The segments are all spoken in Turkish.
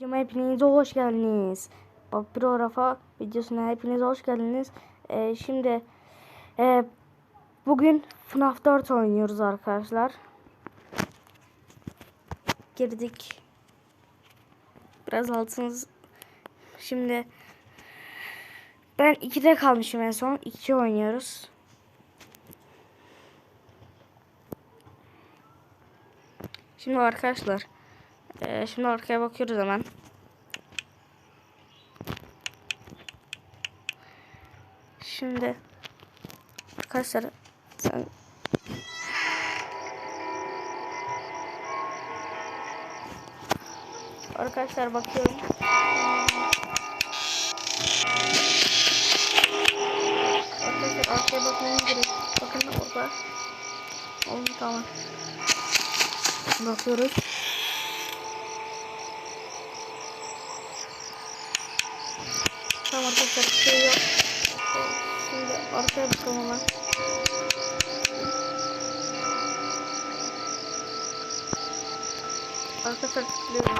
Videoma hepinize hoş geldiniz. Pro videosuna hepiniz hoş geldiniz. Ee, şimdi e, bugün FNAF 4 oynuyoruz arkadaşlar. Girdik. Biraz altınız. Şimdi ben 2'de kalmışım en son. 2 oynuyoruz. Şimdi arkadaşlar ee, şimdi arkaya bakıyoruz hemen. Şimdi arkadaşlar sen Arkadaşlar bakıyorum. Arkadaşlar arkaya bakmam gerek. Bakın orada. Oldu tamam. Bakıyoruz. Tamam arkadaşlar bir şey yok. Şimdi arkaya bakalım hemen. Arkadaşlar tıklıyorum.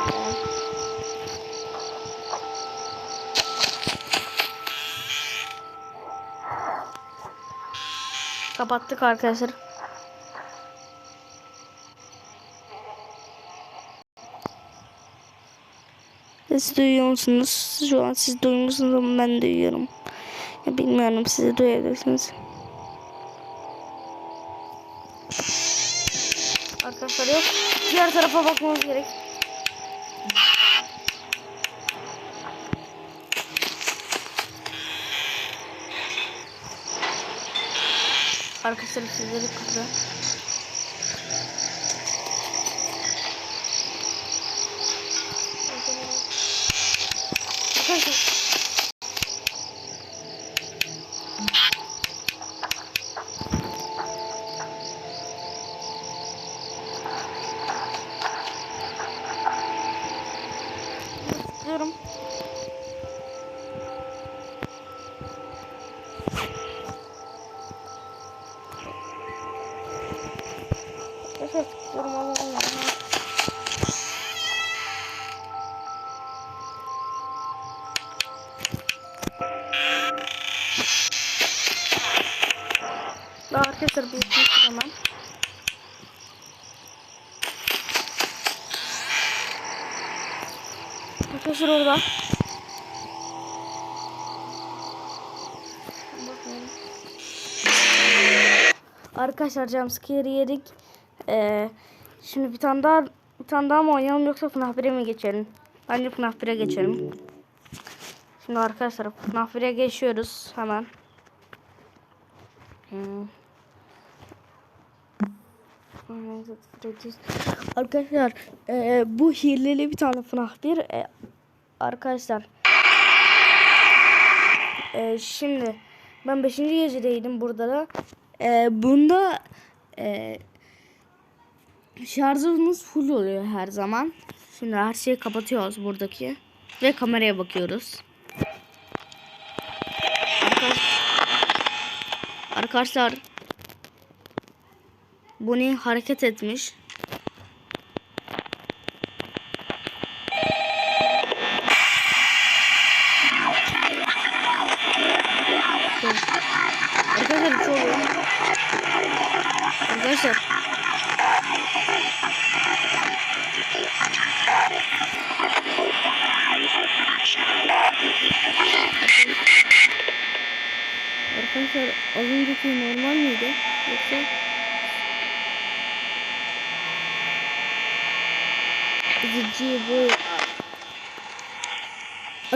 Kapattık arkadaşlar. Siz duyuyor musunuz? Şu an siz duyuyor musunuz ama ben duyuyorum. Ya bilmiyorum siz duyabilirsiniz. Arkadaşlar yok. Diğer tarafa bakmamız gerek. Arkadaşlar sizleri kırdı. Daha arkadaşlar bir tıklıyorum hemen. Arkadaşlar orada. Arkadaşlar jumpscare yedik. Ee, şimdi bir tane daha bir tane daha mı oynayalım yoksa FNAF 1'e mi geçelim? Bence FNAF 1'e geçelim. Şimdi arkadaşlar FNAF 1'e geçiyoruz hemen. Hmm. Arkadaşlar e, bu hileli bir tane FNAF 1 e, arkadaşlar e, şimdi ben 5. gecedeydim burada da e, bunda e, şarjımız full oluyor her zaman şimdi her şeyi kapatıyoruz buradaki ve kameraya bakıyoruz arkadaşlar bu ne hareket etmiş Arkadaşlar bir şey oluyor. Arkadaşlar. Arkadaşlar az önceki normal miydi? Yoksa Cici bu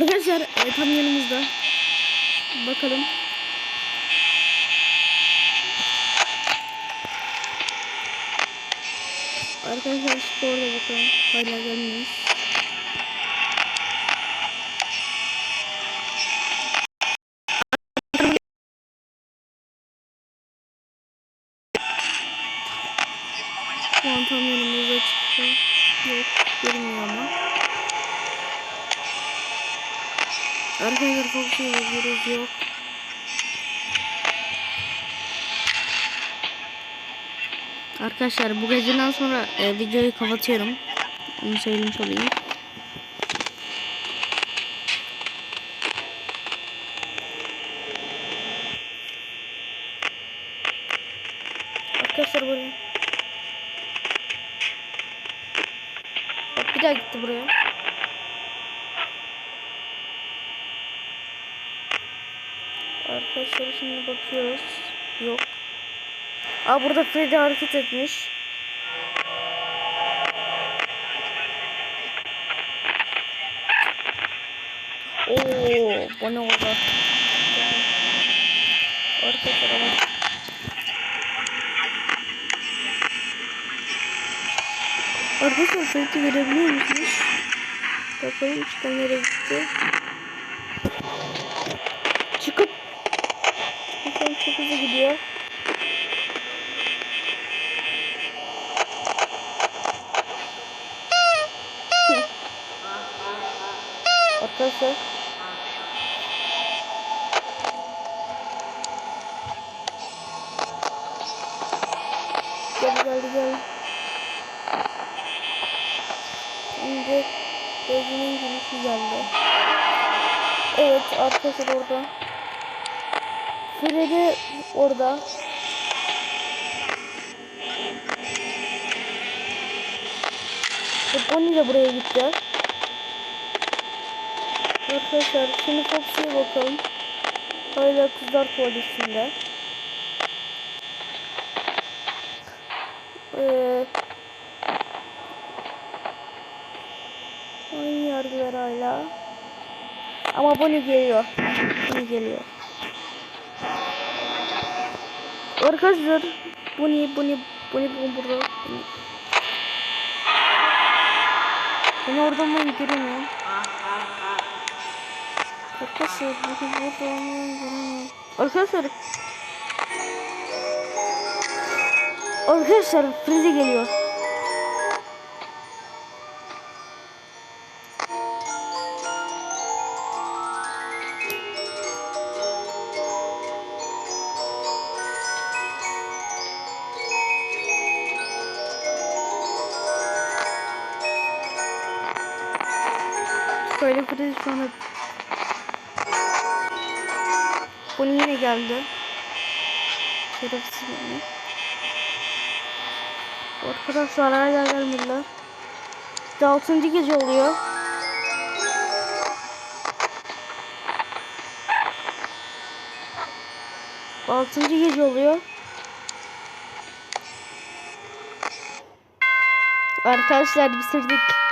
Arkadaşlar e, tam yanımızda Bakalım Arkadaşlar sporda bakalım. Hala gelmiyor. Şu an tam yanımıza çıktı. Yok görünmüyor ama. Arkadaşlar çok şey yazıyoruz yok. Arkadaşlar bu geceden sonra e, videoyu kapatıyorum. Onu söylemiş olayım. Arkadaşlar böyle. Gitti buraya. Arkadaşlar şimdi bakıyoruz. Yok. Aa burada Freddy hareket etmiş. Oo, bu ne oldu? Arkadaşlar ama Arkadaşlar Freddy görebiliyor musunuz? Bakalım çıkan nereye gitti? Çıkıp Bakalım çok hızlı gidiyor. Arkadaşlar Şimdi Gözünün girişi geldi. Evet arkadaşlar orada. Freddy orada. Bonnie de buraya gitti. Arkadaşlar şimdi Foxy'ye bakalım. Hala kızlar tuvaletinde. Ee, oynuyorlar hala. Ama Bonnie geliyor. Bonnie geliyor. Arkadaşlar Bonnie Bonnie Bonnie bu burada. Ben oradan ben göremiyorum. Arkadaşlar Bonnie buradan ben göremiyorum. Arkadaşlar Arkadaşlar Freddy geliyor. Freddy şu anda Bonnie yine geldi. Şerefsiz Bonnie. Arkadaşlar hala gelmediler. İşte 6. gece oluyor. Altıncı gece oluyor. Arkadaşlar bitirdik.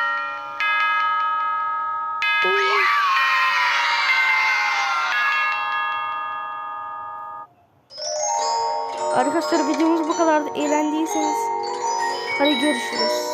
Arkadaşlar videomuz bu kadar eğlendiyseniz hadi görüşürüz.